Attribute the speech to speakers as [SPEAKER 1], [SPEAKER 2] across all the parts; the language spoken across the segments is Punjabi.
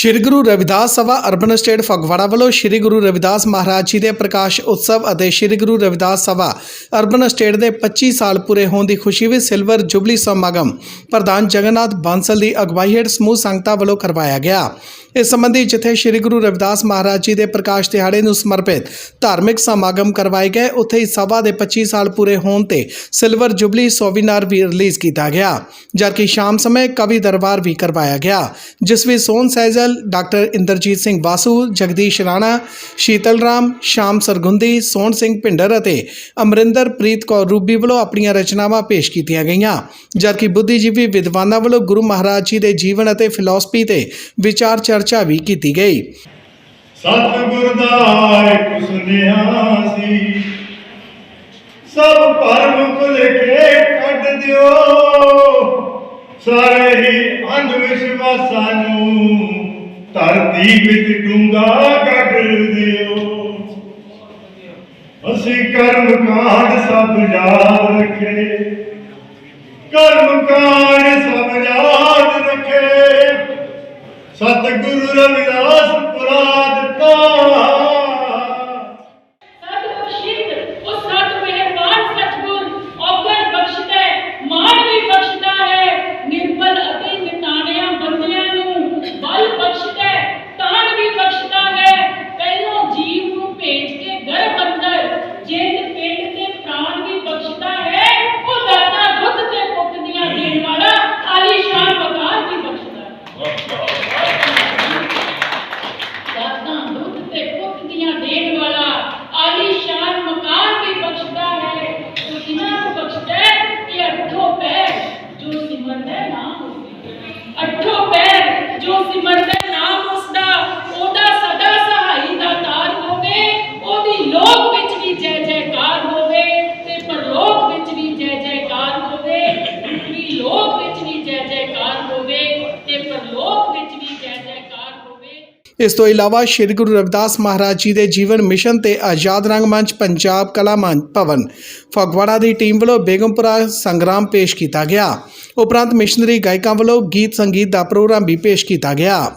[SPEAKER 1] ਸ਼੍ਰੀ ਗੁਰੂ ਰਵਿਦਾਸ ਸਭਾ ਅਰਬਨ ਸਟੇਟ ਫਗਵਾੜਾ ਵੱਲੋਂ ਸ਼੍ਰੀ ਗੁਰੂ ਰਵਿਦਾਸ ਮਹਾਰਾਜ ਜੀ ਦੇ ਪ੍ਰਕਾਸ਼ ਉਤਸਵ ਅਤੇ ਸ਼੍ਰੀ ਗੁਰੂ ਰਵਿਦਾਸ ਸਭਾ ਅਰਬਨ ਸਟੇਟ ਦੇ 25 ਸਾਲ ਪੂਰੇ ਹੋਣ ਦੀ ਖੁਸ਼ੀ ਵਿੱਚ ਸਿਲਵਰ ਜੁਬਲੀ ਸਮਾਗਮ ਪ੍ਰਧਾਨ ਜਗਨਨਾਥ ਬਾਂਸਲ ਦੀ ਅਗਵਾਈ ਹੇਠ ਸਮੂਹ ਸੰਗਤਾਂ ਵੱਲੋਂ ਕਰਵਾਇਆ ਗਿਆ। ਇਸ ਸੰਬੰਧੀ ਜਿੱਥੇ ਸ਼੍ਰੀ ਗੁਰੂ ਰਵਿਦਾਸ ਮਹਾਰਾਜ ਜੀ ਦੇ ਪ੍ਰਕਾਸ਼ ਦਿਹਾੜੇ ਨੂੰ ਸਮਰਪਿਤ ਧਾਰਮਿਕ ਸਮਾਗਮ ਕਰਵਾਏ ਗਏ, ਉੱਥੇ ਹੀ ਸਭਾ ਦੇ 25 ਸਾਲ ਪੂਰੇ ਹੋਣ ਤੇ ਸਿਲਵਰ ਜੁਬਲੀ ਸੋਵੀਨਾਰ ਵੀ ਰਿਲੀਜ਼ ਕੀਤਾ ਗਿਆ, ਜਦਕਿ ਸ਼ਾਮ ਸਮੇਂ ਕਵੀ ਦਰਬਾਰ ਵੀ ਕਰਵਾਇਆ ਗਿਆ, ਜਿਸ ਵਿੱਚ ਸੋਨ ਸੈਜਲ ਡਾਕਟਰ ਇੰਦਰਜੀਤ ਸਿੰਘ ਵਾਸੂ ਜਗਦੀਸ਼ ਰਾਣਾ ਸ਼ੀਤਲ ਰਾਮ ਸ਼ਾਮ ਸਰਗੁੰਦੀ ਸੋਹਣ ਸਿੰਘ ਭਿੰਡਰ ਅਤੇ ਅਮਰਿੰਦਰ ਪ੍ਰੀਤ ਕੌਰ ਰੂਬੀ ਵੱਲੋਂ ਆਪਣੀਆਂ ਰਚਨਾਵਾਂ ਪੇਸ਼ ਕੀਤੀਆਂ ਗਈਆਂ। ਜਦਕਿ ਬੁੱਧੀਜੀਵੀ ਵਿਦਵਾਨਾਂ ਵੱਲੋਂ ਗੁਰੂ ਮਹਾਰਾਜ ਜੀ ਦੇ ਜੀਵਨ ਅਤੇ ਫਿਲਾਸਫੀ ਤੇ ਵਿਚਾਰ ਚਰਚਾ ਵੀ ਕੀਤੀ ਗਈ।
[SPEAKER 2] ਸਤਿਗੁਰ ਦਾ ਇੱਕ ਸੁਨੇਹਾ ਸੀ। ਸਭ ਭਰਮ ਭੁਲੇਖੇ ਕੱਢ ਦਿਓ। ਸਾਰੇ ਹੀ ਅੰਧ ਵਿਸ਼ਵਾਸਾਂ ਨੂੰ ਧਰਤੀ ਵਿੱਚ ਡੂੰਗਾ ਕੱਢ ਦਿਓ। ਅਸੀਂ ਕਰਮ ਕਾਂਡ ਸਭ ਯਾਦ ਰੱਖੇ। ਕਰਮ ਕਾਂਡ ਸਭ ਯਾਦ ਰੱਖੇ। ਸਤਿਗੁਰੂ ਰਵਿਦਾਸ
[SPEAKER 3] ਜੋ ਸਿਮਰਦਾ ਹੈ ਨਾਮ ਉਸਦਾ ਅੱਠੋ ਪੈਰ
[SPEAKER 1] ਇਸ ਤੋਂ ਇਲਾਵਾ ਸ਼੍ਰੀ ਗੁਰੂ ਰਵਿਦਾਸ ਮਹਾਰਾਜ ਜੀ ਦੇ ਜੀਵਨ ਮਿਸ਼ਨ ਤੇ ਆਜ਼ਾਦ ਰੰਗ ਮੰਚ, ਪੰਜਾਬ ਕਲਾ ਮੰਚ, ਭਵਨ, ਫਗਵਾੜਾ ਦੀ ਟੀਮ ਵੱਲੋਂ ਬੇਗਮਪੁਰਾ ਸੰਗਰਾਮ ਪੇਸ਼ ਕੀਤਾ ਗਿਆ। ਉਪਰੰਤ ਮਿਸ਼ਨਰੀ ਗਾਇਕਾਂ ਵੱਲੋਂ ਗੀਤ ਸੰਗੀਤ ਦਾ ਪ੍ਰੋਗਰਾਮ ਵੀ ਪੇਸ਼ ਕੀਤਾ ਗਿਆ।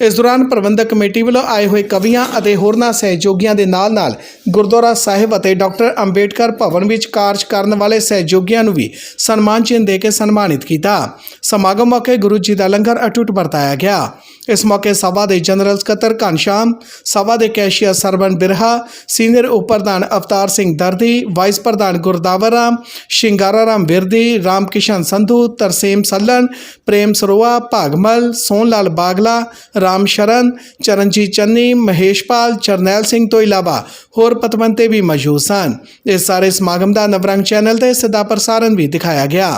[SPEAKER 1] ਇਸ ਦੌਰਾਨ ਪ੍ਰਬੰਧਕ ਕਮੇਟੀ ਵੱਲੋਂ ਆਏ ਹੋਏ ਕਵੀਆਂ ਅਤੇ ਹੋਰਨਾਂ ਸਹਿਯੋਗੀਆਂ ਦੇ ਨਾਲ-ਨਾਲ ਗੁਰਦੁਆਰਾ ਸਾਹਿਬ ਅਤੇ ਡਾਕਟਰ ਅੰਬੇਡਕਰ ਭਵਨ ਵਿੱਚ ਕਾਰਜ ਕਰਨ ਵਾਲੇ ਸਹਿਯੋਗੀਆਂ ਨੂੰ ਵੀ ਸਨਮਾਨ ਚਿੰਨ੍ਹ ਦੇ ਕੇ ਸਨਮਾਨਿਤ ਕੀਤਾ। ਸਮਾਗਮ ਮੌਕੇ ਗੁਰੂ ਜੀ ਦਾ ਲੰਗਰ ਅਟੁੱਟ ਵਰਤਾਇਆ ਗਿਆ। ਇਸ ਮੌਕੇ ਸਭਾ ਦੇ ਜਨਰਲ ਸਕੱਤਰ ਘਨਸ਼ਾਮ ਸਭਾ ਦੇ ਕੈਸ਼ੀਅਰ ਸਰਵਨ ਬਿਰਹਾ, ਸੀਨੀਅਰ ਉਪ ਪ੍ਰਧਾਨ ਅਵਤਾਰ ਸਿੰਘ ਦਰਦੀ, ਵਾਈਸ ਪ੍ਰਧਾਨ ਗੁਰਦਾਵਰ ਰਾਮ, ਸ਼ਿੰਗਾਰਾ ਰਾਮ ਵਿਰਦੀ ਰਾਮ ਕਿਸ਼ਨ ਸੰਧੂ, ਤਰਸੇਮ ਸੱਲਣ, ਪ੍ਰੇਮ ਸਰੋਆ, ਭਾਗਮਲ ਸੋਨ ਲਾਲ ਬਾਗਲਾ, ਰਾਮ ਸ਼ਰਨ, ਚਰਨਜੀਤ ਚੰਨੀ ਮਹੇਸ਼ਪਾਲ ਚਰਨੈਲ ਸਿੰਘ ਤੋਂ ਇਲਾਵਾ ਹੋਰ ਪਤਵੰਤੇ ਵੀ ਮੌਜੂਦ ਸਨ। ਇਸ ਸਾਰੇ ਸਮਾਗਮ ਦਾ ਨਵਰੰਗ ਚੈਨਲ ਤੇ ਸਿੱਧਾ ਪ੍ਰਸਾਰਣ ਵੀ ਦਿਖਾਇਆ ਗਿਆ।